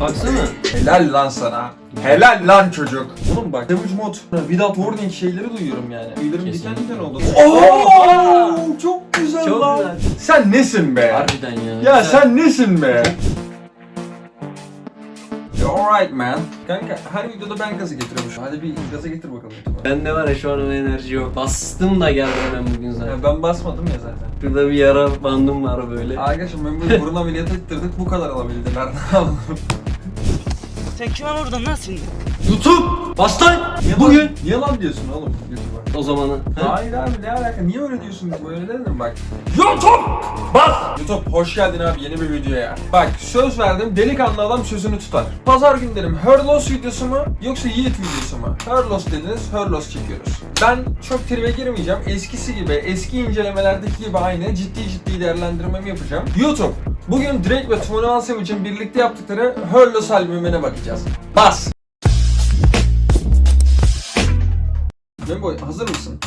Baksana. Helal lan sana. Helal lan çocuk. Oğlum bak Savage Mod, Without Warning şeyleri duyuyorum yani. Tüylerim diken diken oldu. Oo, çok güzel Çok lan. güzel. Sen nesin be? Harbiden ya. Ya sen nesin be? Alright man. Kanka her videoda ben gazı getiriyormuşum. Hadi bir gaza getir bakalım. Bende var ya şu an enerji yok. Bastım da geldim ben bugün zaten. Ya ben basmadım ya zaten. Şurada bir yara bandım var böyle. Arkadaşım ben böyle burun ameliyatı ettirdik bu kadar alabildiler. Ne yapalım? Sen kime vurdun lan şimdi? YouTube! Bas lan! Niye Bugün! lan- Niye lan diyorsun oğlum YouTube'a? O zamanı. Ha? Hayır abi ne alaka? Niye öyle diyorsun? Böyle dedim bak. YouTube! Bas! YouTube hoş geldin abi yeni bir videoya. Bak söz verdim delikanlı adam sözünü tutar. Pazar günlerim Hurlos videosu mu yoksa Yiğit videosu mu? Hurlos dediniz Hurlos çekiyoruz. Ben çok tribe girmeyeceğim. Eskisi gibi eski incelemelerdeki gibi aynı ciddi ciddi değerlendirmemi yapacağım. YouTube Bugün Drake ve 21 Savage'ın birlikte yaptıkları Hurlos albümüne bakacağız. Bas! Memboy hazır mısın?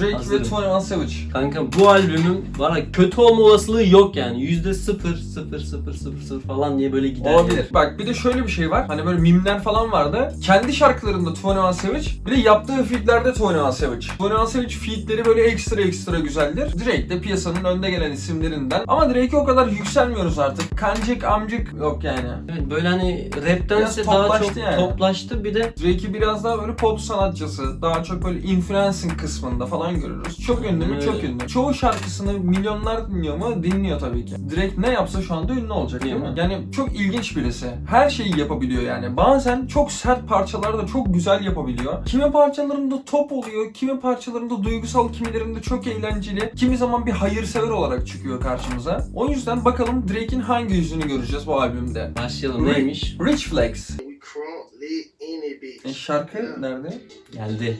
Drake Hazırım. ve 21 Savage. Kanka bu albümün var ya kötü olma olasılığı yok yani. Yüzde sıfır sıfır sıfır sıfır sıfır falan diye böyle gider. Olabilir. yani. Bak bir de şöyle bir şey var. Hani böyle mimler falan vardı. Kendi şarkılarında 21 Savage bir de yaptığı featlerde 21 Savage. 21 Savage featleri böyle ekstra ekstra güzeldir. Drake de piyasanın önde gelen isimlerinden. Ama Drake'e o kadar yükselmiyoruz artık. Kancık amcık yok yani. Evet, böyle hani raptense daha çok yani. toplaştı bir de Drake'i biraz daha böyle pop sanatçısı, daha çok böyle influencing kısmında falan görürüz. Çok ünlü mü? Evet. Çok ünlü. Çoğu şarkısını milyonlar dinliyor mu? Dinliyor tabii ki. Drake ne yapsa şu anda ünlü olacak değil, Değil mi? mi? Yani çok ilginç birisi. Her şeyi yapabiliyor yani. Bazen çok sert parçalar da çok güzel yapabiliyor. Kimi parçalarında top oluyor, kimi parçalarında duygusal, kimilerinde çok eğlenceli. Kimi zaman bir hayırsever olarak çıkıyor karşımıza. O yüzden bakalım Drake'in hangi yüzünü göreceğiz bu albümde. başlayalım neymiş? Rich Flex. E, şarkı nerede? Geldi.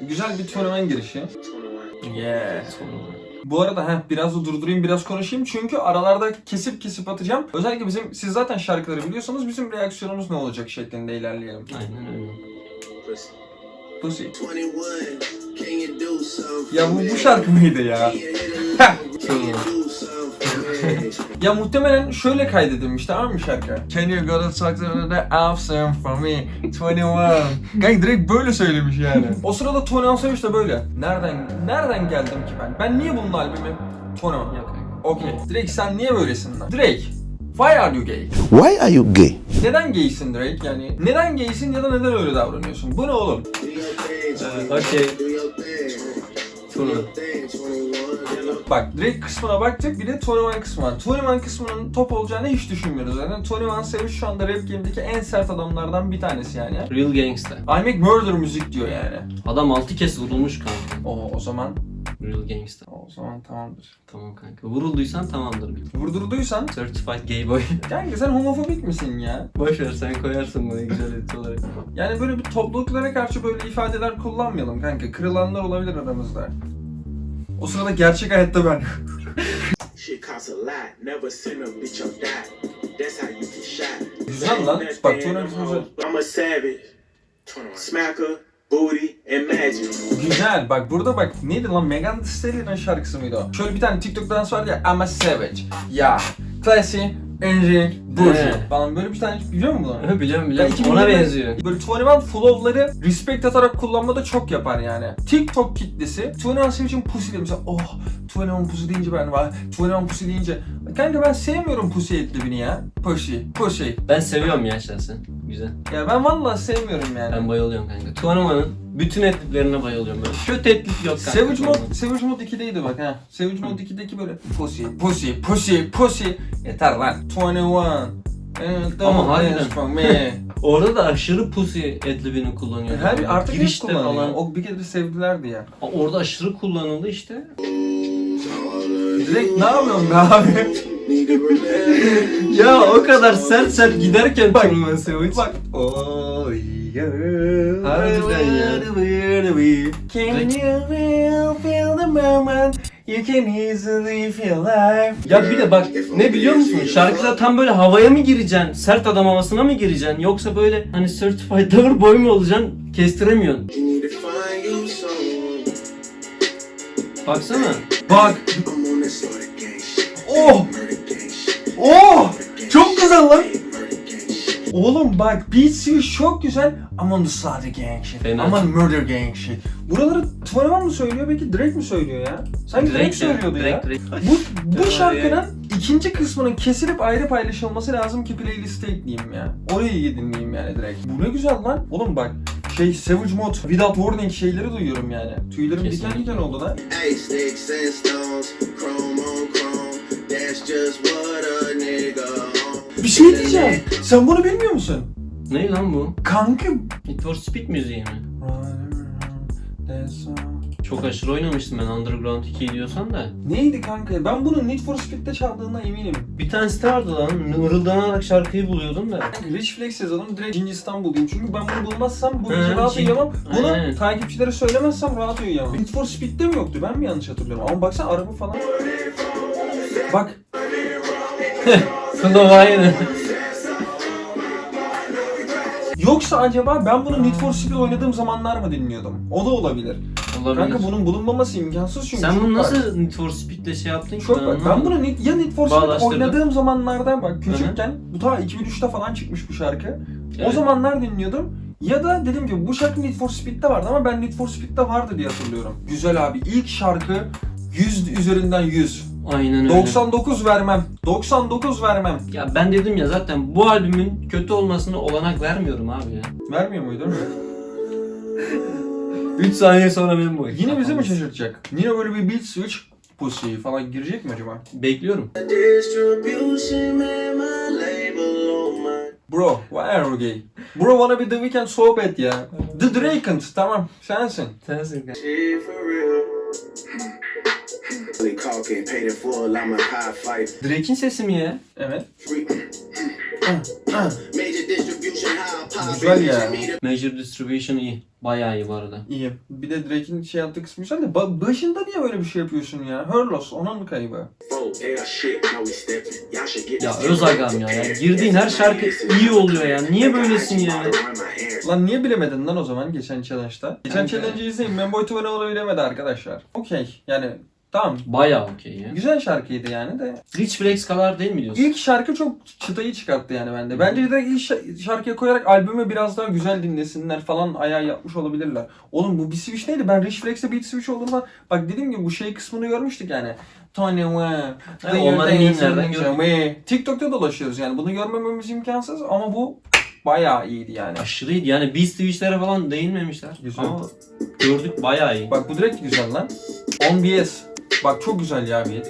Güzel bir tournament girişi. go 21. Yeah. Bu arada heh, biraz da durdurayım biraz konuşayım çünkü aralarda kesip kesip atacağım. Özellikle bizim siz zaten şarkıları biliyorsanız bizim reaksiyonumuz ne olacak şeklinde ilerleyelim. Aynen öyle. Pussy. Pussy. 21. Can you do something? Ya bu, bu şarkı mıydı ya? Can Ya muhtemelen şöyle kaydedilmiş tamam mı şarkı? Can you go to talk to the awesome for me 21 Kanka direkt böyle söylemiş yani. o sırada Tony Ansaviç de böyle. Nereden nereden geldim ki ben? Ben niye bunun albümü Tony? Okey. Drake sen niye böylesin lan? Drake, why are you gay? Why are you gay? Neden gaysin Drake? Yani neden gaysin ya da neden öyle davranıyorsun? Bu ne oğlum? 21. Okey. Sonra. Bak Drake kısmına baktık bir de 21 kısmı var. 21 kısmının top olacağını hiç düşünmüyoruz zaten. 21 Savage şu anda rap game'deki en sert adamlardan bir tanesi yani. Real Gangsta. I make murder müzik diyor yani. Adam altı kez vurulmuş kanka. O, o zaman Real Gangsta. o zaman tamamdır. Tamam kanka. Vurulduysan tamamdır. Vurdurduysan Certified gay boy. kanka sen homofobik misin ya? Boş ver sen koyarsın bunu güzel et olarak. Yani böyle bir topluluklara karşı böyle ifadeler kullanmayalım kanka. Kırılanlar olabilir aramızda. O sırada gerçek hayatta ben. Shit costs a lot. Never send a bitch or die. That's how you get shot. Güzel lan. Bak Tony güzel. I'm a savage. Smacker, booty, and magic. Güzel bak burada bak neydi lan Megan Thee Stallion'ın şarkısı mıydı o? Şöyle bir tane TikTok dans vardı ya I'm a savage. Ya. Classy, Energy, Bougie He. falan böyle bir tane biliyor musun bunu? biliyorum biliyorum. 2020 Ona benziyor. Böyle 21 flow'ları respect atarak kullanmada çok yapar yani. TikTok kitlesi 21 Savage'in pussy diye mesela oh 21 pussy deyince ben var 21 pussy deyince kanka ben sevmiyorum pussy etlibini ya. Pussy, pussy. Ben seviyorum ya şahsen. Güzel. Ya ben vallahi sevmiyorum yani. Ben bayılıyorum kanka. Tuanaman'ın bütün etliklerine bayılıyorum ben. Kötü etlik yok kanka. Savage. Mode, Savage Mode 2'deydi bak ha. Savage Mode 2'deki böyle pussy, pussy, pussy, pussy. Yeter lan. 21. Eh, don't Ama harbiden. Orada da aşırı pussy etlibini kullanıyor. Her artık hep Girişte kullanıyor. falan. O bir kere sevdilerdi ya. Orada aşırı kullanıldı işte. Direkt ne yapıyorsun be abi? Ya o kadar sert sert giderken Bak, Tuanaman Savage. Bak. Yeah. Harbiden ya. Can you feel, feel the moment? You can easily feel life. Ya bir de bak ne biliyor musun? Şarkıda tam böyle havaya mı gireceksin? Sert adam havasına mı gireceksin? Yoksa böyle hani certified lover boy mu olacaksın? Kestiremiyorsun. Baksana. Bak. Oh. Oh. Çok güzel lan. Oğlum bak Beat Switch çok güzel ama on the side gang shit. Fena. Aman murder gang shit. Buraları Twenty mı söylüyor peki Drake mi söylüyor ya? Sanki Drake, söylüyordu ya. Drake, Drake. Bu, bu şarkının ikinci kısmının kesilip ayrı paylaşılması lazım ki playlist'e ekleyeyim ya. Orayı iyi dinleyeyim yani direkt. Bu ne güzel lan. Oğlum bak şey Savage Mod, Without Warning şeyleri duyuyorum yani. Tüylerim diken Kesinlikle. diken oldu lan. Hey, sticks and stones, chrome on chrome. That's just what on. Bir şey diyeceğim. Sen bunu bilmiyor musun? Ne lan bu? Kanka. Need for Speed müziği mi? Çok aşırı oynamıştım ben Underground 2 diyorsan da. Neydi kanka? Ben bunu Need for Speed'de çaldığına eminim. Bir tanesi de vardı lan. Mırıldanarak şarkıyı buluyordum da. Rich Flex yazalım direkt Cin İstanbul'dayım. Çünkü ben bunu bulmazsam bu gece rahat uyuyamam. Bunu Aynen. takipçilere söylemezsem rahat uyuyamam. Need for Speed'de mi yoktu? Ben mi yanlış hatırlıyorum? Ama baksana araba falan. Bak Funda aynı. Yoksa acaba ben bunu Need for Speed oynadığım zamanlar mı dinliyordum? O da olabilir. Olabilir. Kanka bunun bulunmaması imkansız çünkü. Sen bunu nasıl Need for Speed'le şey yaptın ki? Çok bak. Ben bunu Need, ya Need for Speed Bağdaştırdım. oynadığım zamanlarda bak küçükken bu ta 2003'te falan çıkmış bu şarkı. O Evet. zamanlar dinliyordum. Ya da dediğim gibi bu şarkı Need for Speed'de vardı ama ben Need for Speed'de vardı diye hatırlıyorum. Güzel abi. İlk şarkı 100 üzerinden 100. Aynen öyle. 99 vermem. 99 vermem. Ya ben dedim ya zaten bu albümün kötü olmasına olanak vermiyorum abi ya. Vermiyor muydun? 3 saniye sonra benim bu. Yine bizi mi şaşırtacak? Yine böyle bir beat switch pussy falan girecek mi acaba? Bekliyorum. Bro, why are you gay? Bro wanna be the weekend sohbet ya. The Drakent, tamam sensin. Sensin. Drake'in sesi mi ya? Evet. Free. Major distribution, high pop. Güzel ya. Major Distribution iyi. Bayağı iyi bu arada. İyi. Bir de Drake'in şey yaptığı kısmı güzel de ba- başında niye böyle bir şey yapıyorsun ya? Herlos, onun kaybı. Ya this öz agam ya. ya. Girdiğin her şarkı iyi oluyor ya. Niye böylesin ya? Lan niye bilemedin lan o zaman geçen challenge'da? Geçen challenge'ı izleyin. Memboy Tuvanoğlu bilemedi arkadaşlar. Okey. Yani tamam. Bayağı okey ya. Güzel şarkıydı yani de. Rich Flex kadar değil mi diyorsun? İlk şarkı çok çıtayı çıkarttı yani bende. Bence de ilk şa- şarkıya koyarak albümü biraz daha güzel dinlesinler falan ayağı yapmış olabilirler. Oğlum bu bir switch neydi? Ben Rich Flex'e beat switch olduğundan bak dediğim gibi bu şey kısmını görmüştük yani. Tony Wayne. Onları mimlerden gördük. TikTok'ta dolaşıyoruz yani. Bunu görmememiz imkansız ama bu bayağı iyiydi yani. Aşırıydı yani Beast Switch'lere falan değinmemişler. Güzel. Ama gördük bayağı iyi. Bak bu direkt güzel lan. 10 BS. Bak çok güzel ya come.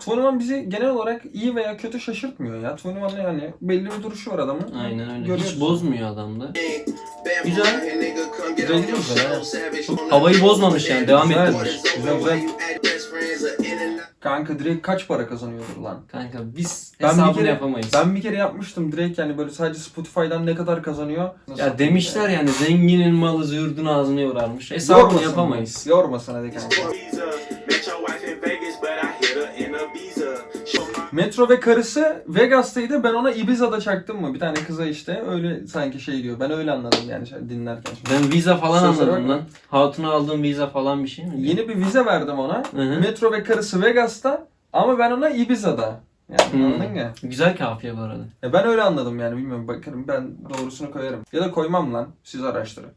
Twenty bizi genel olarak iyi veya kötü şaşırtmıyor ya. Twenty yani belli bir duruşu var adamın. Aynen öyle. Görüyorsun. Hiç bozmuyor adamda. Güzel. Güzel on your güzel ha. havayı bozmamış yani. Devam ettirmiş. Güzel güzel. Kanka direkt kaç para kazanıyordur lan? Kanka biz Ben bir hesabını kere- yapamayız. Ben bir kere yapmıştım direkt yani böyle sadece Spotify'dan ne kadar kazanıyor. Nasıl Ya demişler yani zenginin malı zürdün ağzına yorarmış. Hesabını Yormasın. yapamayız. Yormasın hadi kanka. Metro ve karısı Vegas'taydı. Ben ona Ibiza'da çaktım mı? Bir tane kıza işte öyle sanki şey diyor. Ben öyle anladım yani şey dinlerken. Ben vize falan Sözlere anladım lan. Hatuna aldığım vize falan bir şey mi? Yeni bir vize verdim ona. Hı hı. Metro ve karısı Vegas'ta ama ben ona Ibiza'da. Yani Hmm. anladın ya. Güzel kafiye bu arada. Ya ben öyle anladım yani bilmiyorum bakarım ben doğrusunu koyarım. Ya da koymam lan siz araştırın.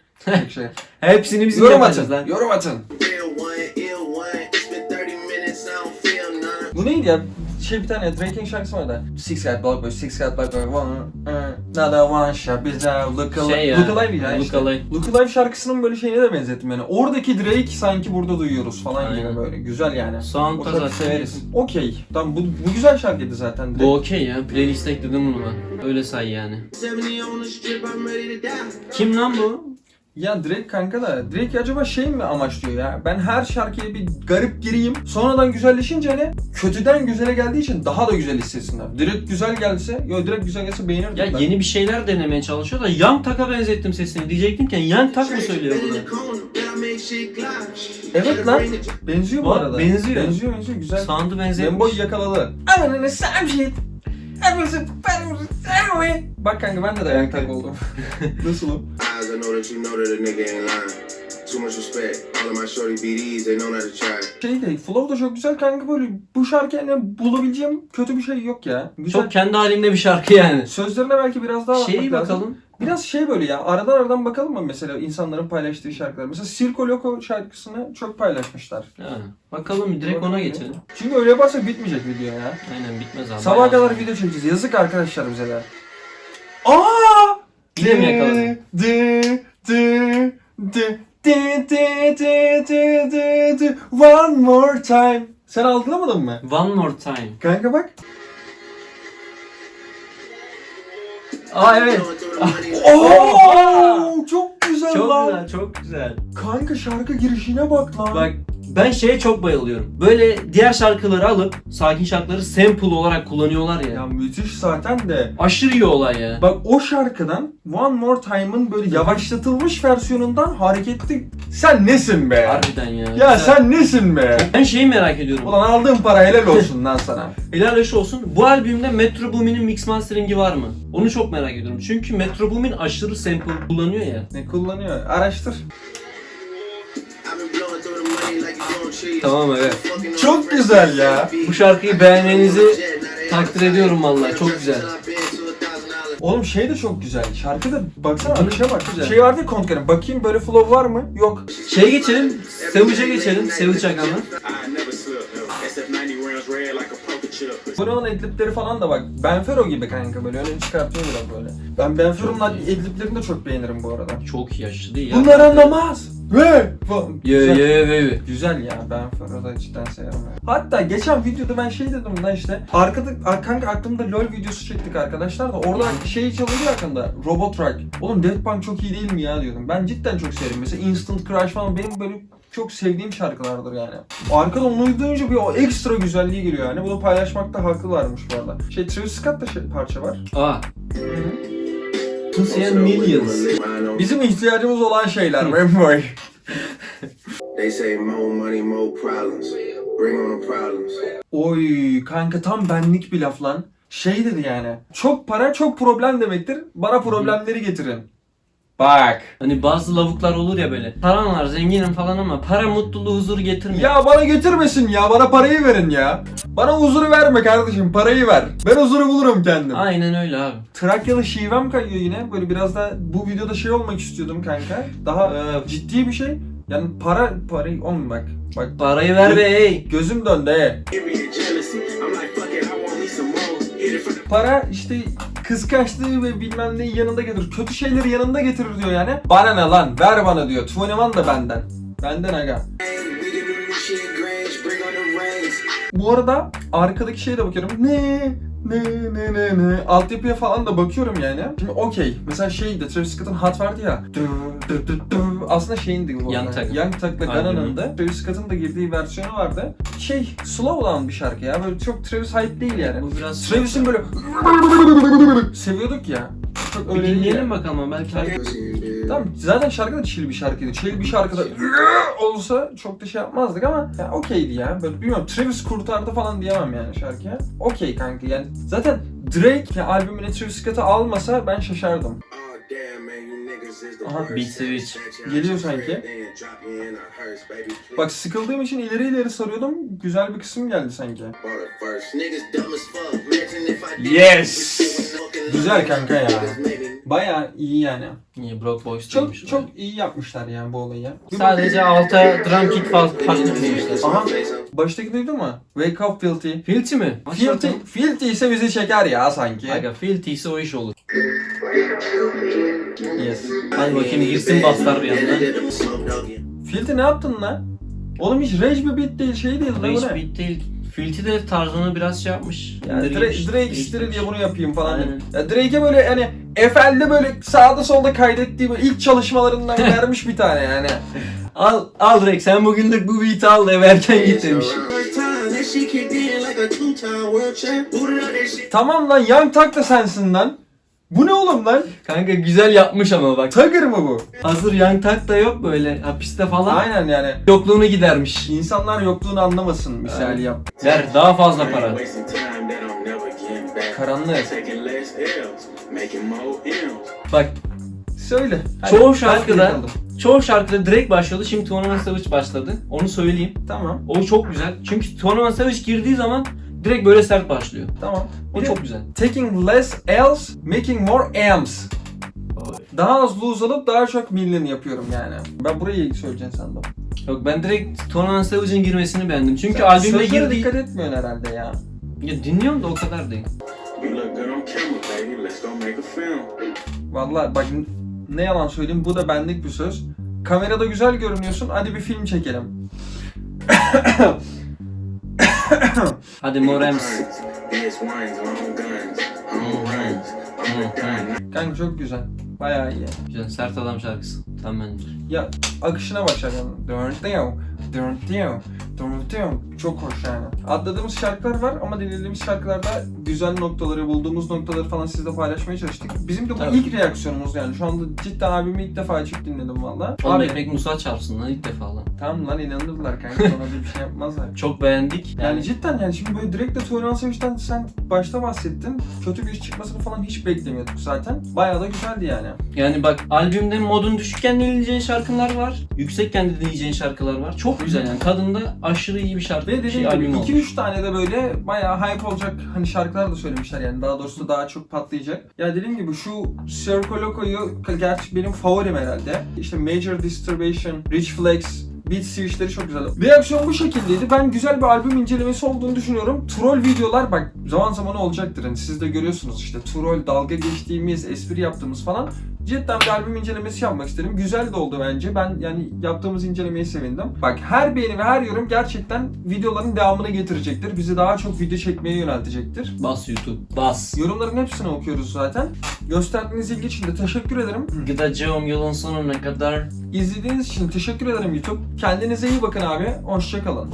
Şey. Hepsini bizim yorum atın. lan. Yorum atın. Real one, ill one. It's been 30 minutes, I don't feel none. Bu neydi ya? Şey bir tane Drake'in şarkısı vardı. Six got black boy, six got black boy, one, uh, another one shot, biz de look alive. Şey ya, Look alive ya Look işte. Alive. Look alive şarkısının böyle şeyine de benzettim yani. Oradaki Drake sanki burada duyuyoruz falan Aynen. gibi böyle. Güzel yani. O Sound'da şarkıyı zaten severiz. Okey. Tamam bu, bu güzel şarkıydı zaten Drake. Bu okey ya. Playlist'e ekledim bunu ben. Öyle say yani. 70 on the strip, I'm ready to die. Kim lan bu? Ya Drake kanka da Drake acaba şey mi amaçlıyor ya? Ben her şarkıya bir garip gireyim. Sonradan güzelleşince hani kötüden güzele geldiği için daha da güzel hissetsinler. Direkt güzel gelse, yo direkt güzel gelse beğenirdim Ya ben. yeni bir şeyler denemeye çalışıyor da Young Tak'a benzettim sesini. Diyecektim ki Young Tak mı söylüyor bunu? Evet lan. Benziyor bu Bak, arada. benziyor. Benziyor benziyor güzel. Sound'u benzetmiş. Memboy yakaladı. Ananı sen shit. Hepimizi Bak kanka ben de dayak tak oldum. Nasıl o? Eyes, I know that you know that a nigga ain't lying. Too much respect. All of my shorty BDs, they know not to try. Şey de flow da çok güzel kanka böyle bu şarkı yani bulabileceğim kötü bir şey yok ya. Güzel. Çok kendi halinde bir şarkı yani. Sözlerine belki biraz daha bakmak Şeyi lazım. bakalım. Biraz şey böyle ya aradan aradan bakalım mı mesela insanların paylaştığı şarkılar. Mesela Circo Loco şarkısını çok paylaşmışlar. Ha, bakalım direkt ona geçelim. Çünkü öyle yaparsak bitmeyecek video ya. Aynen bitmez abi. Bayağı kadar video çekeceğiz. Yazık arkadaşlar bize de. Aa! Yine mi yakaladın? Dı, dı, dı, dı, dı, dı, dı, dı, dı. One more time. Sen algılamadın mı? One more time. Kanka bak. Aa evet. Oo, çok güzel Çok lan. güzel, çok güzel. Kanka şarkı girişine bak lan. Bak ben şeye çok bayılıyorum. Böyle diğer şarkıları alıp sakin şarkıları sample olarak kullanıyorlar ya. Ya müthiş zaten de. Aşırı iyi olay ya. Bak o şarkıdan One More Time'ın böyle yavaşlatılmış versiyonundan hareketli. Sen nesin be? Harbiden ya. Ya Güzel. sen nesin be? Ben şeyi merak ediyorum. Ulan aldığın para helal olsun lan sana. Helal hoş olsun. Bu albümde Metro Boomin'in mix mastering'i var mı? Onu çok merak ediyorum. Çünkü Metro Boomin aşırı sample kullanıyor ya. Ne kullanıyor? Araştır. Tamam evet. Çok güzel ya. Bu şarkıyı beğenmenizi takdir ediyorum vallahi. Çok güzel. Oğlum şey de çok güzel. Şarkı da baksana akışa bak. güzel. Şey vardı ya Kontkar'ın. Bakayım böyle flow var mı? Yok. Şeye geçelim. Savage'e geçelim. Savage Agan'a. I never slip. SF90 rounds red like a poker chip. Bunun edlipleri falan da bak. Benfero gibi kanka böyle öne çıkartıyor biraz böyle. Ben Benfero'nun edliplerini de çok beğenirim bu arada. Çok aşırı iyi ya. Bunlar anlamaz. Ve falan. Ye Güzel. ye. Güzel ya ben Ferro'da cidden seviyorum. ya. Hatta geçen videoda ben şey dedim lan işte arkada a- kanka aklımda LoL videosu çektik arkadaşlar da orada şey çalıyordu ya hakkında Robot Rock. Oğlum Daft Punk çok iyi değil mi ya diyordum. Ben cidden çok severim. Mesela Instant Crush falan benim böyle çok sevdiğim şarkılardır yani. Arkada onu duyunca bir o ekstra güzelliği geliyor yani. Bunu paylaşmakta haklılarmış bu arada. Şey Travis Scott da şey, parça var. Aa. Pussy and Millions. Bizim ihtiyacımız olan şeyler Memboy. They say more money, more problems. Bring on problems. Oy kanka tam benlik bir laf lan. Şey dedi yani. Çok para çok problem demektir. Bana problemleri getirin. Bak. Hani bazı lavuklar olur ya böyle. Param var zenginim falan ama para mutluluğu huzuru getirmiyor. Ya bana getirmesin ya. Bana parayı verin ya. Bana huzuru verme kardeşim. Parayı ver. Ben huzuru bulurum kendim. Aynen öyle abi. Trakyalı şivem kayıyor yine. Böyle biraz da bu videoda şey olmak istiyordum kanka. Daha e, ciddi bir şey. Yani para parayı on bak. Bak Parayı ver be ey. gözüm döndü he. Para işte kıskançlığı ve bilmem neyi yanında getirir. Kötü şeyleri yanında getirir diyor yani. Bana ne lan ver bana diyor. 21 da benden. Benden aga. Bu arada arkadaki şeye de bakıyorum. Ne ne ne ne ne altyapıya falan da bakıyorum yani. Şimdi okey. Mesela şeydi Travis Scott'ın Hot vardı ya. Aslında şeyindi bu. Young. Thug. Young Thug'la. Gana'nın da Travis Scott'ın da girdiği versiyonu vardı. Şey slow olan bir şarkı ya. Böyle çok Travis hype değil yani. Bu biraz Travis'in böyle seviyorduk ya. Çok bir öyle dinleyelim bakalım belki Tamam zaten şarkı da chill bir şarkıydı. Chill bir şarkıda olsa çok da şey yapmazdık ama ya okeydi ya. Böyle bilmiyorum Travis kurtardı falan diyemem yani şarkıya. Okey kanka yani zaten Drake ya albümüne Travis Scott'ı almasa ben şaşardım. Oh Aha. Beat Switch. Geliyor sanki. Bak sıkıldığım için ileri ileri sarıyordum. Güzel bir kısım geldi sanki. Yes. Güzel kanka ya. Baya iyi yani. Niye Brock Boys Çok değilmiş çok iyi yapmışlar yani bu olayı. Sadece alta drum kit falan patlamışlar. Aha. Baştaki duydun mu? Wake up filthy. Filthy mi? Filthy, filthy ise bizi çeker ya sanki. Aga filthy ise o iş olur. Yes. Hadi bakayım girsin baslar bir yandan. Filthy ne yaptın lan? Oğlum hiç rage bir beat değil şey değil lan bu Hiç ne? beat değil. Filthy de tarzını biraz şey yapmış. Yani Drake, Drake işleri diye bunu yapayım falan. Aynen. dedim. Ya Drake'e böyle hani FL'de böyle sağda solda kaydettiği böyle ilk çalışmalarından vermiş bir tane yani. Al, al Drake sen bugünlük bu beat'i al eve erken git demiş. Tamam lan Young Thug da sensin lan. Bu ne oğlum lan? Kanka güzel yapmış ama bak. Tugger mı bu? Hazır Young Thug da yok böyle hapiste falan. Aynen yani. Yokluğunu gidermiş. İnsanlar yokluğunu anlamasın misali yap. Ver daha fazla para. Karanlık. Bak Söyle. Hadi, çoğu şarkıda çoğu şarkıda direkt başladı. Şimdi Tournament Savage başladı. Onu söyleyeyim. Tamam. O çok güzel. Çünkü Tournament Savage girdiği zaman direkt böyle sert başlıyor. Tamam. O Bir de çok güzel. Taking less L's, making more M's. Daha az lose alıp daha çok million yapıyorum yani. Ben burayı söyleyeceksin sandım. Yok ben direkt Tournament Savage'ın girmesini beğendim. Çünkü Sen albümde sözlere girdiği... dikkat etmiyorsun herhalde ya. Ya dinliyorum da o kadar değil. We look good on camera, baby. Let's go make a film. Vallahi bak ne yalan söyleyeyim bu da benlik bir söz. Kamerada güzel görünüyorsun hadi bir film çekelim. I'm done. Kanka çok güzel. Bayağı iyi. Güzel. Sert Adam şarkısı. Tam bence. Ya akışına bak şarkının. Dörnteo, dörnteo, dörnteo. Çok hoş yani. Atladığımız şarkılar var ama dinlediğimiz şarkılarda güzel noktaları, bulduğumuz noktaları falan sizle paylaşmaya çalıştık. Bizim de bu Tabii. ilk reaksiyonumuz yani. Şu anda cidden abimi ilk defa açıp dinledim valla. Oğlum Abi ekmek Musa çarpsın lan ilk defa lan. tamam lan inanırlar kanka. Da bir şey yapmazlar. Çok beğendik. Yani cidden yani şimdi böyle direkt de Turan Savaş'tan sen başta bahsettin. Kötü bir iş çıkmasını falan hiç beklemiyorduk zaten. Bayağı da güzeldi yani. Yani bak albümde modun düşükken dinleyeceğin şarkılar var. Yüksekken de dinleyeceğin şarkılar var. Çok güzel yani. Kadında aşırı iyi bir şarkı. Ve dediğim şey, gibi olmuş. 2-3 tane de böyle bayağı hype olacak hani şarkılar da söylemişler yani daha doğrusu daha çok patlayacak. Ya dediğim gibi şu Circo Loco'yu gerçi benim favorim herhalde. İşte Major Disturbation, Rich Flex, Beat switchleri çok güzel. Reaksiyon bu şekildeydi. Ben güzel bir albüm incelemesi olduğunu düşünüyorum. Troll videolar bak zaman zaman olacaktır. Hani siz de görüyorsunuz işte troll, dalga geçtiğimiz, espri yaptığımız falan. Cidden bir albüm incelemesi yapmak istedim. Güzel de oldu bence. Ben yani yaptığımız incelemeyi sevindim. Bak her beğeni ve her yorum gerçekten videoların devamını getirecektir. Bizi daha çok video çekmeye yöneltecektir. Bas YouTube. Bas. Yorumların hepsini okuyoruz zaten. Gösterdiğiniz ilgi için de teşekkür ederim. Gideceğim yolun sonuna kadar. İzlediğiniz için teşekkür ederim YouTube. Kendinize iyi bakın abi. Hoşçakalın.